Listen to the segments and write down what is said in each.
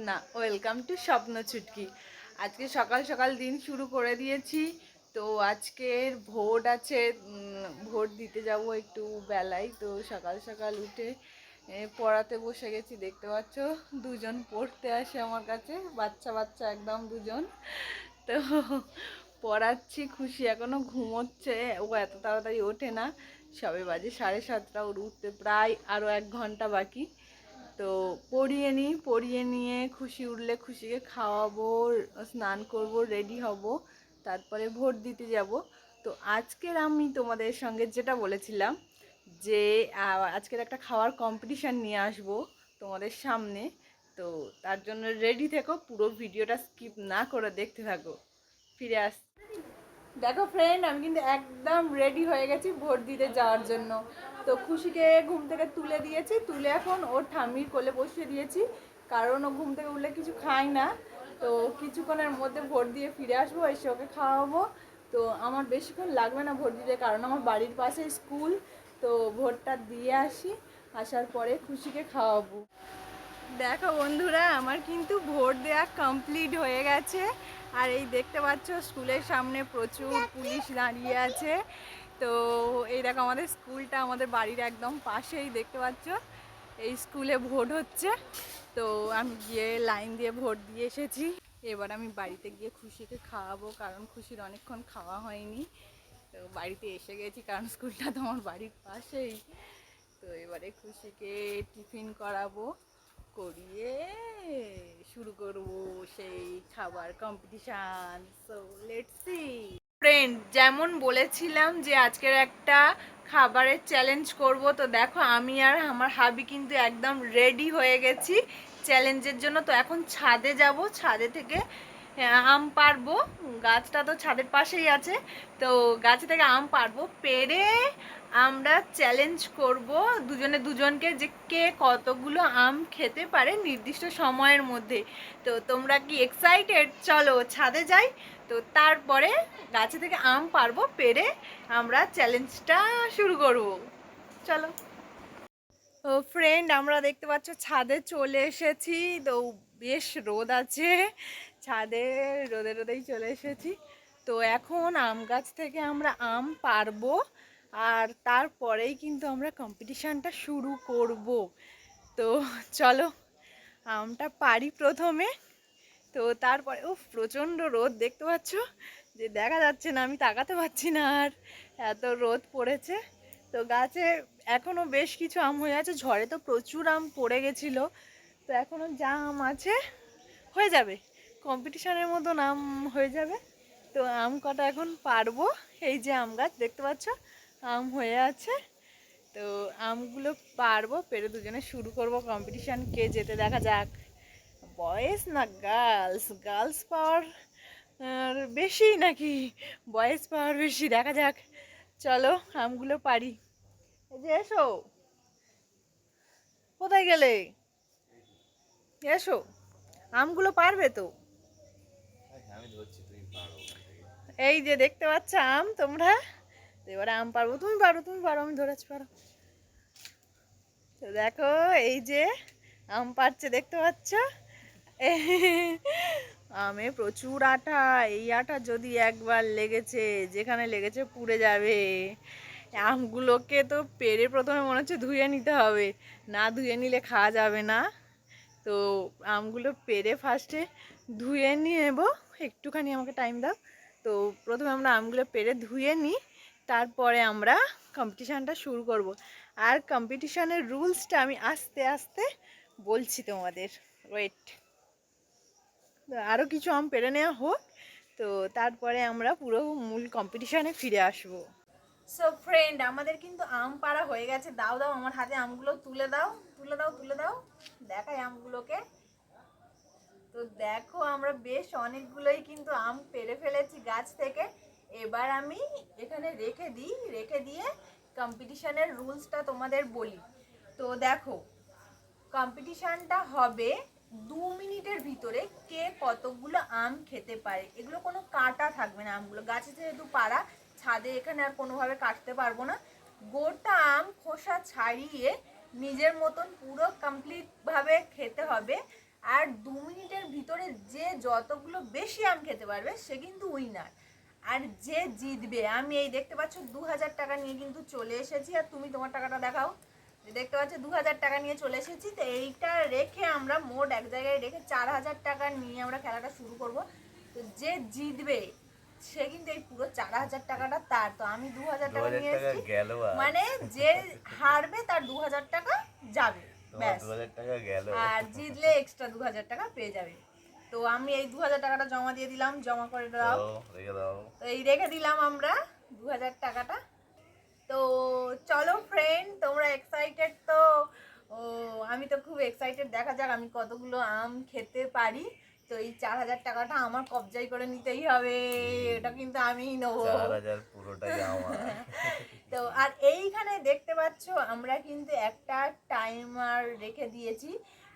Swapna. Welcome to স্বপ্ন ছুটকি আজকে সকাল সকাল দিন শুরু করে দিয়েছি। তো আজকের ভোট আছে ভোট দিতে যাব একটু বেলায়। তো সকাল সকাল উঠে পড়াতে বসে গেছি, দেখতে পাচ্ছ? দুজন পড়তে আসে আমার কাছে। বাচ্চা বাচ্চা একদম দুজন। তো পড়াচ্ছি, খুশি। এখনও ঘুমোচ্ছে। ও এত তাড়াতাড়ি ওঠে না। সবে বাজে সাড়ে সাতটা, ওর উঠতে প্রায় আরও এক ঘণ্টা বাকি। তো পড়িয়ে নিই, পড়িয়ে নিয়ে খুশি উঠলে খুশিকে খাওয়াবো, স্নান করব রেডি হব, তারপরে ভোট দিতে যাব। তো আজকের আমি তোমাদের সঙ্গে যেটা বলেছিলাম যে আজকের একটা খাওয়ার কম্পিটিশান নিয়ে আসব তোমাদের সামনে। তো তার জন্য রেডি থেকো, পুরো ভিডিওটা স্কিপ না করে দেখতে থাকো। ফিরে আস দেখো ফ্রেন্ড আমি কিন্তু একদম রেডি হয়ে গেছি ভোট দিতে যাওয়ার জন্য। তো খুশিকে ঘুম থেকে তুলে দিয়েছি, তুলে এখন ওর ঠাম্মির কোলে বসিয়ে দিয়েছি। কারণ ও ঘুম থেকে উঠলে কিছু খায় না। তো কিছুক্ষণের মধ্যে ভোট দিয়ে ফিরে আসব, এসে ওকে খাওয়াবো। তো আমার বেশিক্ষণ লাগবে না ভোট দিতে, কারণ আমার বাড়ির পাশে স্কুল। তো ভোটটা দিয়ে আসি, আসার পরে খুশিকে খাওয়াবো। দেখো বন্ধুরা, আমার কিন্তু ভোট দেওয়া কমপ্লিট হয়ে গেছে। আর এই দেখতে পাচ্ছ, স্কুলের সামনে প্রচুর পুলিশ দাঁড়িয়ে আছে। তো এই দেখো, আমাদের স্কুলটা আমাদের বাড়ির একদম পাশেই দেখতে পাচ্ছ। এই স্কুলে ভোট হচ্ছে। তো আমি গিয়ে লাইন দিয়ে ভোট দিয়ে এসেছি। এবার আমি বাড়িতে গিয়ে খুশিকে খাওয়াবো, কারণ খুশির অনেকক্ষণ খাওয়া হয়নি। তো বাড়িতে এসে গেছি, কারণ স্কুলটা তো আমার বাড়ির পাশেই। তো এবারে খুশিকে টিফিন করাবো, করিয়ে শুরু করব সেই খাবার competition so let's see friend যেমন বলেছিলাম যে আজকের একটা খাবারের চ্যালেঞ্জ করব, তো দেখো আমি আর আমার হাবি কিন্তু একদম রেডি হয়ে গেছি চ্যালেঞ্জের জন্য। তো এখন ছাদে যাব, ছাদে থেকে আম পারব গাছটা তো ছাদের পাশেই আছে। তো গাছ থেকে আম পারব পেরে আমরা চ্যালেঞ্জ করব দুজনে দুজনকে যে কে কতগুলো আম খেতে পারে নির্দিষ্ট সময়ের মধ্যে। তো তোমরা কি এক্সাইটেড চলো ছাদে যাই। তো তারপরে গাছে থেকে আম পারব পেরে আমরা চ্যালেঞ্জটা শুরু করব। চলো। ও ফ্রেন্ড আমরা দেখতে পাচ্ছ ছাদে চলে এসেছি। তো বেশ রোদ আছে। ছাদে রোদে রোদেই চলে এসেছি। তো এখন আম গাছ থেকে আমরা আম পারব আর তারপরেই কিন্তু আমরা কম্পিটিশানটা শুরু করব। তো চলো, আমটা পারি প্রথমে। তো তারপরে ও প্রচণ্ড রোদ, দেখতে পাচ্ছ? যে দেখা যাচ্ছে না, আমি তাকাতে পারছি না আর এত রোদ পড়েছে। তো গাছে এখনও বেশ কিছু আম হয়ে আছে, ঝড়ে তো প্রচুর আম পড়ে গেছিল। তো এখনও যা আম আছে, হয়ে যাবে। কম্পিটিশানের মতন আম হয়ে যাবে। তো আম কটা এখন পারব? এই যে আম গাছ, দেখতে পাচ্ছ? আম হয়ে আছে। তো আমগুলো পারব, পেরে দুজনে শুরু করব কম্পিটিশান কে যেতে দেখা যাক। বয়েস না গার্লস গার্লস পাওয়ার আর বেশি নাকি? বয়েস পাওয়ার বেশি, দেখা যাক। চলো, আমগুলো পারি। এই যে এসো। কোথায় গেলে? এসো। আমগুলো পারবে তো আমি ধরছি তুমি পারো এই যে দেখতে পাচ্ছ আম, তোমরা? তো এবারে আম পারব। তুমি পারো তুমি পারো, আমি ধরেছি, পারো। তো দেখো, এই যে আম পাচ্ছে দেখতে পাচ্ছ? আমে প্রচুর আটা। এই আটা যদি একবার লেগেছে, যেখানে লেগেছে পুড়ে যাবে। আমগুলোকে তো পেরে প্রথমে মনে হচ্ছে ধুয়ে নিতে হবে। না ধুয়ে নিলে খাওয়া যাবে না। তো আমগুলো পেরে ফার্স্টে ধুয়ে নিয়ে নেব। একটুখানি আমাকে টাইম দাও। তো প্রথমে আমরা আমগুলো পেরে ধুয়ে নিই। তারপরে আমরা কম্পিটিশানটা শুরু করব। আর কম্পিটিশানের রুলসটা আমি আস্তে আস্তে বলছি তোমাদের। ওয়েট আরও কিছু আম পেরে নেওয়া হোক। তো তারপরে আমরা পুরো মূল কম্পিটিশানে ফিরে আসব। সো ফ্রেন্ড আমাদের কিন্তু আম পাড়া হয়ে গেছে। দাও দাও, আমার হাতে আমগুলো তুলে দাও। তুলে দাও তুলে দাও। দেখাই আমগুলোকে। তো দেখো, আমরা বেশ অনেকগুলোই কিন্তু আম পেরে ফেলেছি গাছ থেকে। এবার আমি এখানে রেখে দিই, রেখে দিয়ে কম্পিটিশানের রুলসটা তোমাদের বলি। তো দেখো কম্পিটিশানটা হবে দু মিনিটের ভিতরে কে কতগুলো আম খেতে পারে। এগুলো কোনো কাটা থাকবে না আমগুলো। গাছে যেহেতু পাড়া, ছাদে এখানে আর কোনোভাবে কাটতে পারব না। গোটা আম খোসা ছাড়িয়ে নিজের মতন পুরো কমপ্লিটভাবে খেতে হবে। আর দু মিনিটের ভিতরে যে যতগুলো বেশি আম খেতে পারবে সে কিন্তু উইনার। আর যে জিতবে আমি এই দেখতে পাচ্ছ দু হাজার টাকা নিয়ে কিন্তু চলে এসেছি আর তুমি তোমার টাকাটা দেখাও। দেখতে পাচ্ছ দু হাজার টাকা নিয়ে চলে এসেছি তো এইটা রেখে আমরা মোট এক জায়গায় রেখে চার হাজার টাকা নিয়ে আমরা খেলাটা শুরু করব। তো যে জিতবে সে কিন্তু এই পুরো চার হাজার টাকাটা তার। তো আমি দু হাজার টাকা নিয়ে এসেছি মানে যে হারবে তার দু হাজার টাকা যাবে। আর জিতলে এক্সট্রা দু হাজার টাকা পেয়ে যাবে। তো আমি এই দু হাজার টাকাটা জমা দিয়ে দিলাম জমা করে দাও তো এই রেখে দিলাম আমরা দু হাজার টাকাটা। তো চলো ফ্রেন্ড তোমরা এক্সাইটেড তো? ও আমি তো খুব এক্সাইটেড দেখা যাক আমি কতগুলো আম খেতে পারি। তো এই চার হাজার টাকাটা আমার কবজাই করে নিতেই হবে। এটা কিন্তু আমিই নেব। চার হাজার পুরোটাই আমার। তো আর এইখানে দেখতে পাচ্ছ আমরা কিন্তু একটা টাইমার রেখে দিয়েছি।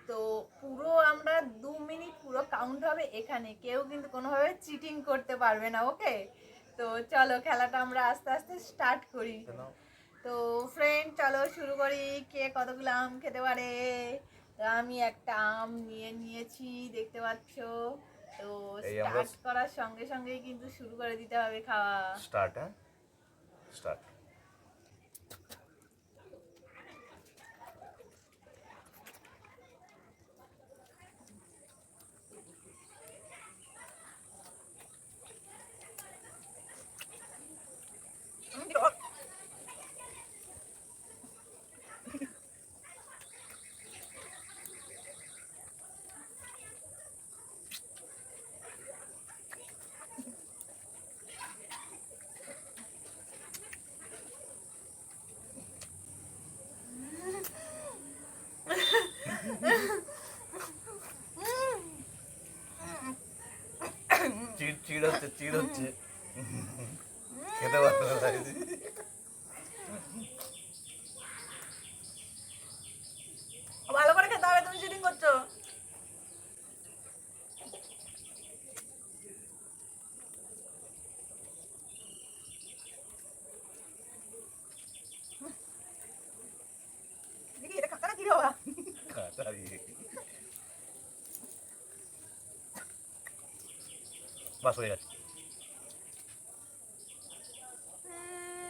তো পুরো আমরা দু মিনিট পুরো কাউন্ট হবে এখানে। কেউ কিন্তু কোনোভাবে চিটিং করতে পারবে না ওকে তো চলো খেলাটা আমরা আস্তে আস্তে স্টার্ট করি। তো ফ্রেন্ড চলো শুরু করি। কে কতগুলো আম খেতে পারে? তো আমি একটা আম নিয়ে নিয়েছি দেখতে পাচ্ছ। তো স্টার্ট করার সঙ্গে সঙ্গেই কিন্তু শুরু করে দিতে হবে খাওয়া। স্টার্ট হ্যাঁ? স্টার্ট চিড় চিড় হচ্ছে চিড় হচ্ছে খেতে পারতো না তাই। ভালো করে খেতে হবে তুমি চিটিং করছ দেখি এটা কাকা না কি রে বাবা? কাঁচা ইয়ে। বাস হয়ে গেছে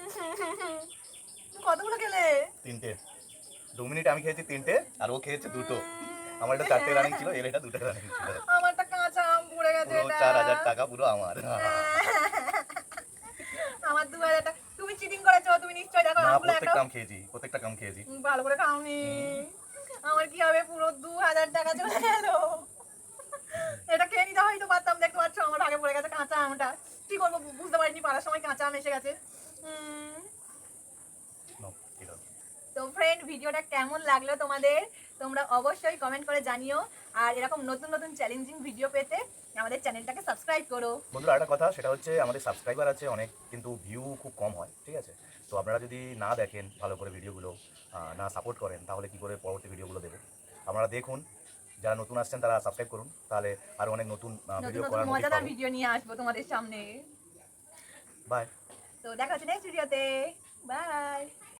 কতগুলো খেলে? তিনটে। দু মিনিট আমি খেয়েছি তিনটে আর ও খেয়েছে দুটো। আমার এটা চারটে রানিং ছিল এর এটা দুটো রানিং ছিল। আমারটা কাঁচা আম পড়ে গেছে পুরো চার হাজার টাকা পুরো আমার। আমার দু হাজার টাকা তুমি চিটিং করেছ তুমি নিশ্চয়ই দেখো না প্রত্যেকটা একটা আম খেয়েছি প্রত্যেকটা কাম খেয়েছি। ভালো করে খাওনি। আমার কি হবে পুরো দু হাজার টাকা চলে গেল এটা খেয়ে নিতে হয়তো পারতাম দেখতে আমার আগে পড়ে গেছে কাঁচা আমটা। কি করব বুঝতে পারিনি পারার সময় কাঁচা আম এসে গেছে। তো ফ্রেন্ড ভিডিওটা কেমন লাগল তোমাদের? তোমরা অবশ্যই কমেন্ট করে জানিও। আর এরকম নতুন নতুন চ্যালেঞ্জিং ভিডিও পেতে আমাদের চ্যানেলটাকে সাবস্ক্রাইব করো। বন্ধুরা একটা কথা সেটা হচ্ছে আমাদের সাবস্ক্রাইবার আছে অনেক কিন্তু ভিউ খুব কম হয় ঠিক আছে? তো আপনারা যদি না দেখেন ভালো করে ভিডিওগুলো না সাপোর্ট করেন তাহলে কি করে পরবর্তী ভিডিওগুলো দেবো? আপনারা দেখুন যারা নতুন আসছেন তারা সাবস্ক্রাইব করুন। তাহলে আর অনেক নতুন ভিডিও করার মজাদার ভিডিও নিয়ে আসব তোমাদের সামনে। বাই তো দেখা হচ্ছে নেক্সট ভিডিওতে বাই